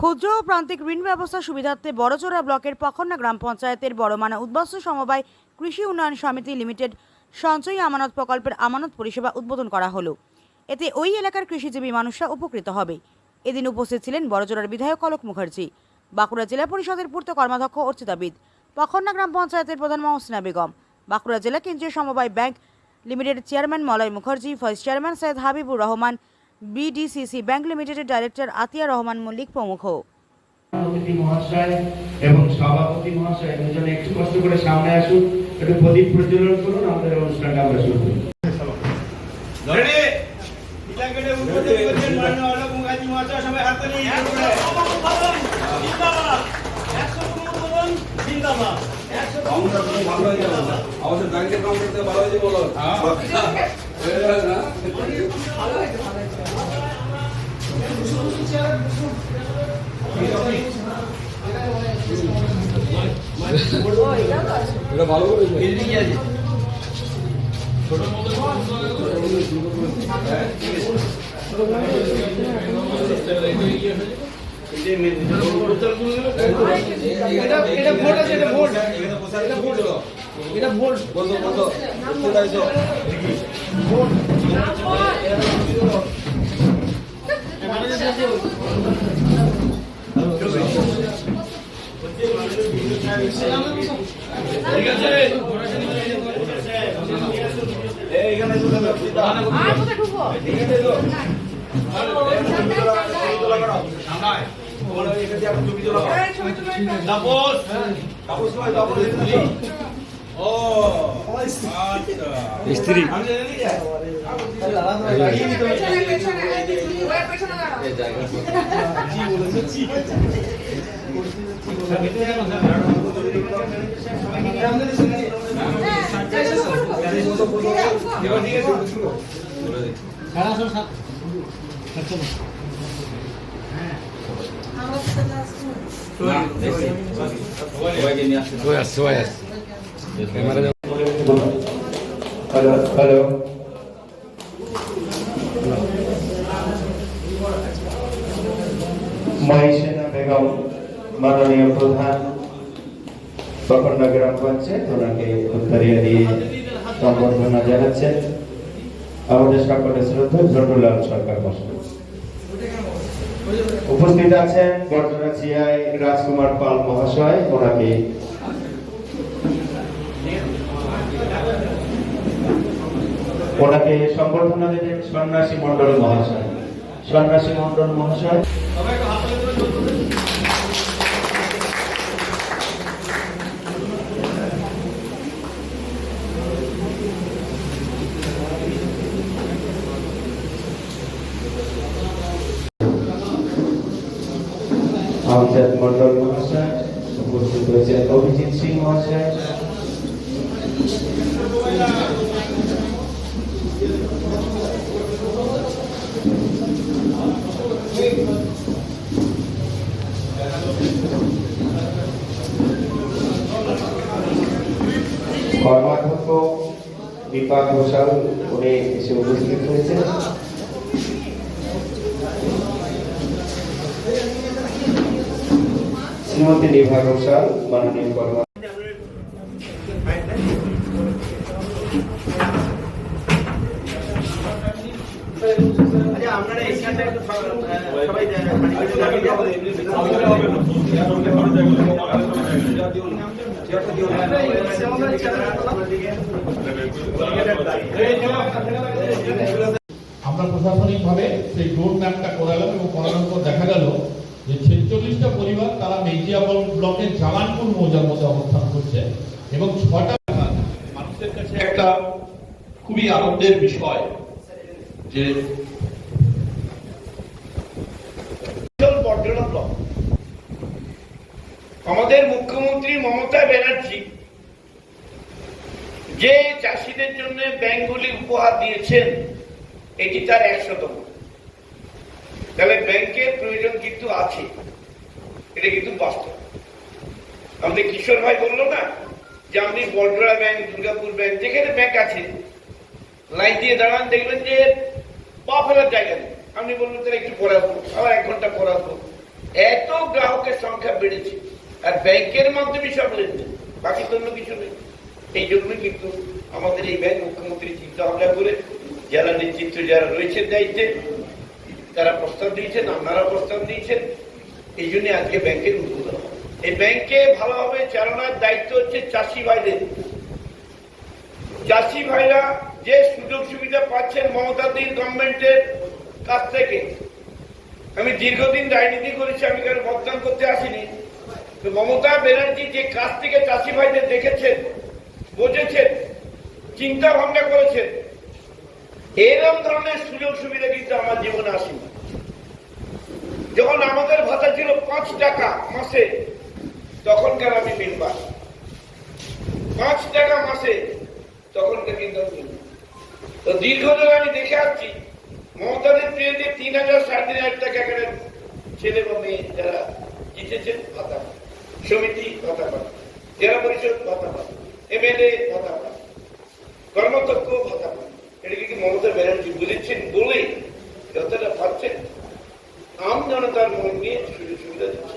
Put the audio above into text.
ক্ষুদ্র ও প্রান্তিক ঋণ ব্যবস্থা সুবিধার্থে বড়জোড়া ব্লকের পখন্না গ্রাম পঞ্চায়েতের বড়মানা উদ্বাস্তু সমবায় কৃষি উন্নয়ন সমিতি লিমিটেড সঞ্চয়ী আমানত প্রকল্পের আমানত পরিষেবা উদ্বোধন করা হলো। এতে ওই এলাকার কৃষিজীবী মানুষরা উপকৃত হবে। এদিন উপস্থিত ছিলেন বড়জোড়ার বিধায়ক অলোক মুখার্জি, বাঁকুড়া জেলা পরিষদের পূর্ত কর্মাধ্যক্ষ অর্চিতাবিদ পখন্না গ্রাম পঞ্চায়েতের প্রধান মহসিনা বেগম, বাঁকুড়া জেলা কেন্দ্রীয় সমবায় bank limited chairman Malay Mukherjee, vice chairman Syed Habibur Rahman BDCC bank লিমিটেডের ডাইরেক্টর আতিয়া রহমান মল্লিক প্রমুখ। সভাপতি মহাশয় এবং সভাপতি মহাশয় দুজনে একটু কষ্ট করে সামনে আসুন একটু প্রদীপ প্রজ্বলন করুন আমাদের অনুষ্ঠানটা আমরা শুরু করি। মাননীয় অলোক মুখার্জি মহাশয় সবাই হাত তালি এটা ভালো করেছে এটা এটা ভোট আছে এটা ভোট। এটা ভোট। এটা ভোট। বলতো বলতো কোথায় তো ঠিক আছে এইখানে ঠিক আছে তো। তাপস তাপস তাপস ও স্ত্রী আমি জানি কি হ্যালো হ্যালো মহিষেনা বেগম মাননীয় প্রধান পকন্ডা গ্রাম পঞ্চায়েত ওনাকে উত্তরিয়া দিয়ে সম্বর্ধনা জানাচ্ছেন আমাদের সকলের শ্রদ্ধা ঝন্টুলাল সরকার মশাই উপস্থিত আছেন বর্তমান সিআই রাজকুমার পাল মহাশয়। ওনাকে ওনাকে সম্বর্ধনা দেবেন সন্ন্যাসী মন্ডল মহাশয়। সন্ন্যাসী মন্ডল মহাশয়। মন্ডল মহাশয়, উপস্থিত রয়েছেন অভিজিৎ সিং মহাশয়। কর্মাধ্যক্ষ দীপা ঘোষাল উনি এসে উপস্থিত হয়েছেন শ্রীমতী নিভা ঘোষাল মাননীয় কর্মা আচ্ছা আপনারা একটু সবাই মানে আমরা প্রশাসনিকভাবে সেই রোড ম্যাপটা করালাম এবং করানোর পর দেখা গেল যে ছেচল্লিশটা পরিবার তারা মেজিয়াবল ব্লকের জামানপুর মৌজার মধ্যে অবস্থান করছে এবং ছটা মানুষের কাছে একটা খুবই আনন্দের বিষয় যে আমাদের মুখ্যমন্ত্রী মমতা ব্যানার্জি যে চাষিদের জন্য ব্যাংকগুলি উপহার দিয়েছেন, এটি তার একশোতম। তাহলে ব্যাংকের প্রয়োজন কিন্তু আছে, এটা কিন্তু বাস্তব। আমাদের কিশোর ভাই বলল না যে আপনি বড়রা ব্যাংক, দুর্গাপুর ব্যাংক, যেখানে ব্যাংক আছে, লাইন দিয়ে দাঁড়ান, দেখবেন যে পা ফেলার জায়গা নেই। আপনি বলবেন, তাহলে একটু পরে আসব আবার এক ঘণ্টা পরে আসব এত গ্রাহকের সংখ্যা বেড়েছে। আর ব্যাংকের মাধ্যমে সব লেনদেন। বাকি অন্য কিছু নেই। এই জন্য কিন্তু আমাদের এই ব্যাংক মুখ্যমন্ত্রী চিন্তা ভাবনা করে, যারা নেতৃত্ব, যারা রয়েছে দায়িত্বে, তারা প্রস্তাব দিয়েছেন আপনারা প্রস্তাব দিয়েছেন। এই জন্য আজকে ব্যাংকের উদ্বোধন এই ব্যাংকে ভালোভাবে চালানোর দায়িত্ব হচ্ছে চাষি ভাইদের। চাষি ভাইরা যে সুযোগ সুবিধা পাচ্ছেন মমতাদির গভর্নমেন্টের কাছ থেকে। আমি দীর্ঘদিন রাজনীতি করেছি, আমি কারও মতদান করতে আসিনি। মমতা ব্যানার্জি যে কাছ থেকে চাষি ভাইদের দেখেছেন, বুঝেছেন, চিন্তা ভাবনা করেছেন এরকম ধরনের সুযোগ সুবিধা কিন্তু আমার জীবনে আসেনি যখন আমাদের ভাতা ছিল পাঁচ টাকা মাসে, তখনকার আমি মেম্বার পাঁচ টাকা মাসে, তখনকার কিন্তু আমি। তো দীর্ঘদিন আমি দেখে আসছি মমতাদের প্রিয়দের তিন হাজার সাড়ে তিন হাজার টাকা ছেলে বা মেয়ে যারা জিতেছেন ভাতা। সমিতি ভাতা পাবে জেলা পরিষদ ভাতা পাবে এমএলএ ভাতা পাবে কর্মদক্ষ ভাতা পাবে এটা কি মমতা ব্যানার্জি বলেছেন বলেই যতটা পাচ্ছেন আম জনতার মন নিয়ে সুযোগ সুবিধা দিচ্ছেন।